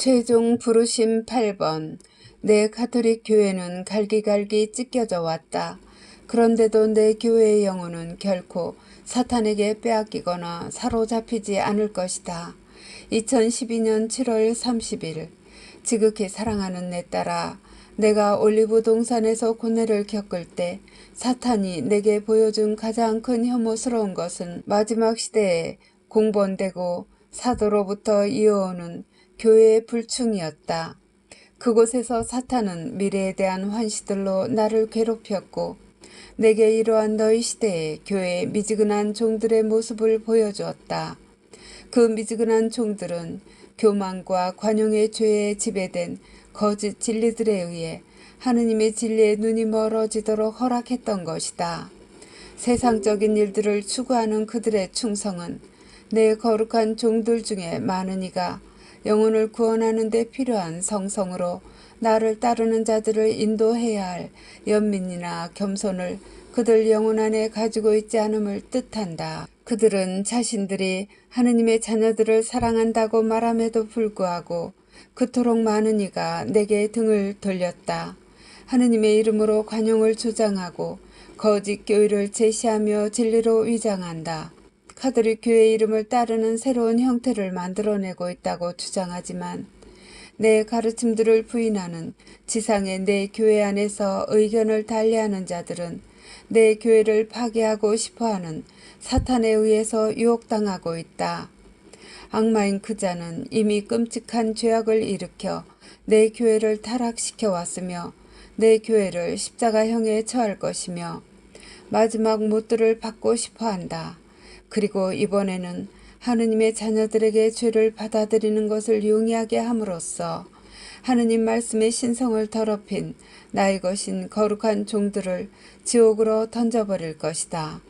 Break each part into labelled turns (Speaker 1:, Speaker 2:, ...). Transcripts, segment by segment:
Speaker 1: 최종 부르심 8번. 내 가톨릭 교회는 갈기갈기 찢겨져 왔다. 그런데도 내 교회의 영혼은 결코 사탄에게 빼앗기거나 사로잡히지 않을 것이다. 2012년 7월 30일. 지극히 사랑하는 내 딸아, 내가 올리브 동산에서 고뇌를 겪을 때 사탄이 내게 보여준 가장 큰 혐오스러운 것은 마지막 시대에 공본되고 사도로부터 이어오는 교회의 불충이었다. 그곳에서 사탄은 미래에 대한 환시들로 나를 괴롭혔고 내게 이러한 너희 시대의 교회의 미지근한 종들의 모습을 보여주었다. 그 미지근한 종들은 교만과 관용의 죄에 지배된 거짓 진리들에 의해 하느님의 진리의 눈이 멀어지도록 허락했던 것이다. 세상적인 일들을 추구하는 그들의 충성은 내 거룩한 종들 중에 많은 이가 영혼을 구원하는 데 필요한 성성으로 나를 따르는 자들을 인도해야 할 연민이나 겸손을 그들 영혼 안에 가지고 있지 않음을 뜻한다. 그들은 자신들이 하느님의 자녀들을 사랑한다고 말함에도 불구하고 그토록 많은 이가 내게 등을 돌렸다. 하느님의 이름으로 관용을 주장하고 거짓 교의를 제시하며 진리로 위장한다. 카드리 교회 이름을 따르는 새로운 형태를 만들어내고 있다고 주장하지만 내 가르침들을 부인하는 지상의 내 교회 안에서 의견을 달리하는 자들은 내 교회를 파괴하고 싶어하는 사탄에 의해서 유혹당하고 있다. 악마인 그 자는 이미 끔찍한 죄악을 일으켜 내 교회를 타락시켜 왔으며 내 교회를 십자가형에 처할 것이며 마지막 못들을 받고 싶어 한다. 그리고 이번에는 하느님의 자녀들에게 죄를 받아들이는 것을 용이하게 함으로써 하느님 말씀의 신성을 더럽힌 나의 것인 거룩한 종들을 지옥으로 던져버릴 것이다.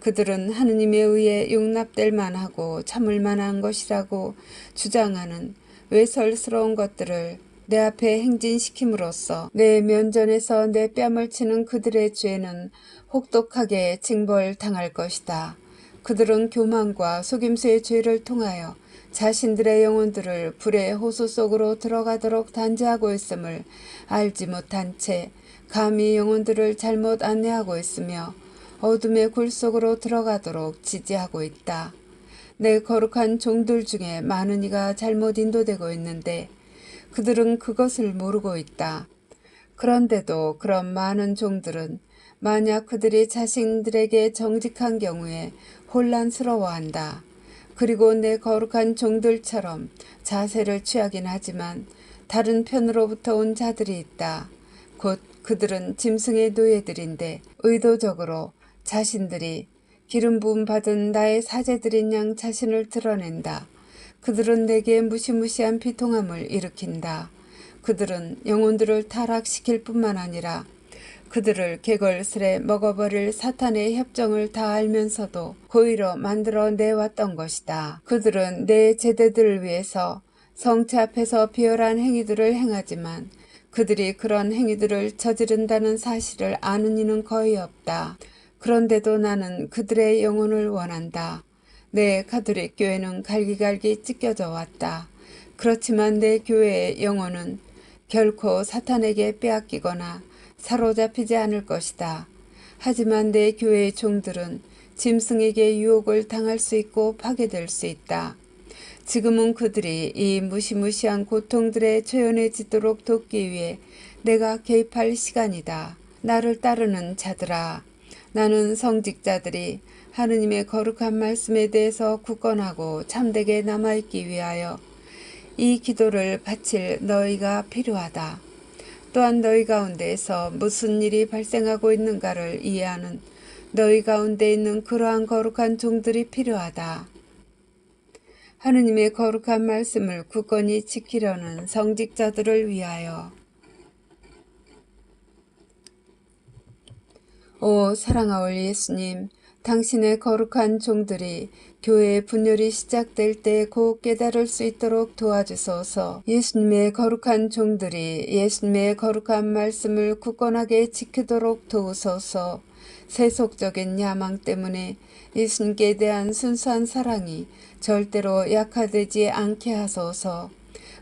Speaker 1: 그들은 하느님에 의해 용납될 만하고 참을 만한 것이라고 주장하는 외설스러운 것들을 내 앞에 행진시킴으로써 내 면전에서 내 뺨을 치는 그들의 죄는 혹독하게 징벌당할 것이다. 그들은 교만과 속임수의 죄를 통하여 자신들의 영혼들을 불의 호수 속으로 들어가도록 단죄하고 있음을 알지 못한 채 감히 영혼들을 잘못 안내하고 있으며 어둠의 굴 속으로 들어가도록 지지하고 있다. 내 거룩한 종들 중에 많은 이가 잘못 인도되고 있는데 그들은 그것을 모르고 있다. 그런데도 그런 많은 종들은 만약 그들이 자신들에게 정직한 경우에 혼란스러워한다. 그리고 내 거룩한 종들처럼 자세를 취하긴 하지만 다른 편으로부터 온 자들이 있다. 곧 그들은 짐승의 노예들인데 의도적으로 자신들이 기름 부음 받은 나의 사제들인 양 자신을 드러낸다. 그들은 내게 무시무시한 비통함을 일으킨다. 그들은 영혼들을 타락시킬 뿐만 아니라 그들을 개걸스레 먹어버릴 사탄의 협정을 다 알면서도 고의로 만들어 내왔던 것이다. 그들은 내 제대들을 위해서 성체 앞에서 비열한 행위들을 행하지만 그들이 그런 행위들을 저지른다는 사실을 아는 이는 거의 없다. 그런데도 나는 그들의 영혼을 원한다. 내 가톨릭 교회는 갈기갈기 찢겨져 왔다. 그렇지만 내 교회의 영혼은 결코 사탄에게 빼앗기거나 사로잡히지 않을 것이다. 하지만 내 교회의 종들은 짐승에게 유혹을 당할 수 있고 파괴될 수 있다. 지금은 그들이 이 무시무시한 고통들에 초연해지도록 돕기 위해 내가 개입할 시간이다. 나를 따르는 자들아, 나는 성직자들이 하느님의 거룩한 말씀에 대해서 굳건하고 참되게 남아있기 위하여 이 기도를 바칠 너희가 필요하다. 또한 너희 가운데에서 무슨 일이 발생하고 있는가를 이해하는 너희 가운데 있는 그러한 거룩한 종들이 필요하다. 하느님의 거룩한 말씀을 굳건히 지키려는 성직자들을 위하여 오 사랑하올 예수님 당신의 거룩한 종들이 교회의 분열이 시작될 때 곧 깨달을 수 있도록 도와주소서. 예수님의 거룩한 종들이 예수님의 거룩한 말씀을 굳건하게 지키도록 도우소서. 세속적인 야망 때문에 예수님께 대한 순수한 사랑이 절대로 약화되지 않게 하소서.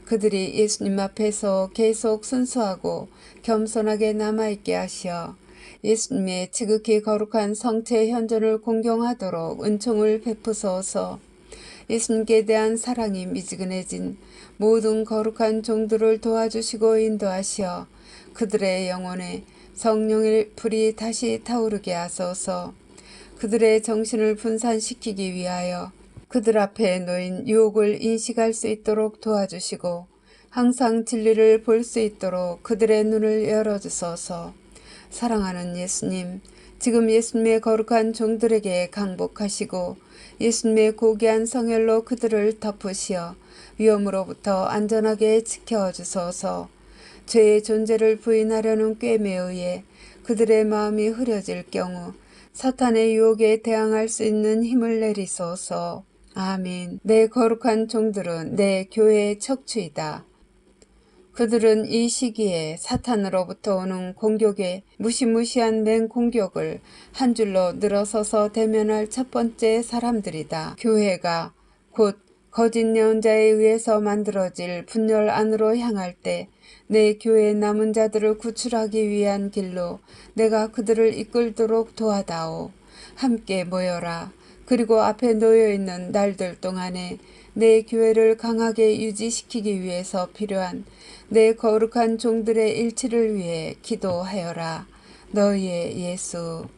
Speaker 1: 그들이 예수님 앞에서 계속 순수하고 겸손하게 남아있게 하시어 예수님의 지극히 거룩한 성체 현존을 공경하도록 은총을 베푸소서. 예수님께 대한 사랑이 미지근해진 모든 거룩한 종들을 도와주시고 인도하시어 그들의 영혼에 성령의 불이 다시 타오르게 하소서. 그들의 정신을 분산시키기 위하여 그들 앞에 놓인 유혹을 인식할 수 있도록 도와주시고 항상 진리를 볼 수 있도록 그들의 눈을 열어주소서 사랑하는 예수님, 지금 예수님의 거룩한 종들에게 강복하시고 예수님의 고귀한 성혈로 그들을 덮으시어 위험으로부터 안전하게 지켜주소서 죄의 존재를 부인하려는 꾀에 의해 그들의 마음이 흐려질 경우 사탄의 유혹에 대항할 수 있는 힘을 내리소서. 아멘. 내 거룩한 종들은 내 교회의 척추이다. 그들은 이 시기에 사탄으로부터 오는 공격에 무시무시한 맹공격을 한 줄로 늘어서서 대면할 첫 번째 사람들이다. 교회가 곧 거짓 예언자에 의해서 만들어질 분열 안으로 향할 때 내 교회 남은 자들을 구출하기 위한 길로 내가 그들을 이끌도록 도와다오. 함께 모여라. 그리고 앞에 놓여 있는 날들 동안에 내 교회를 강하게 유지시키기 위해서 필요한 내 거룩한 종들의 일치를 위해 기도하여라. 너희의 예수.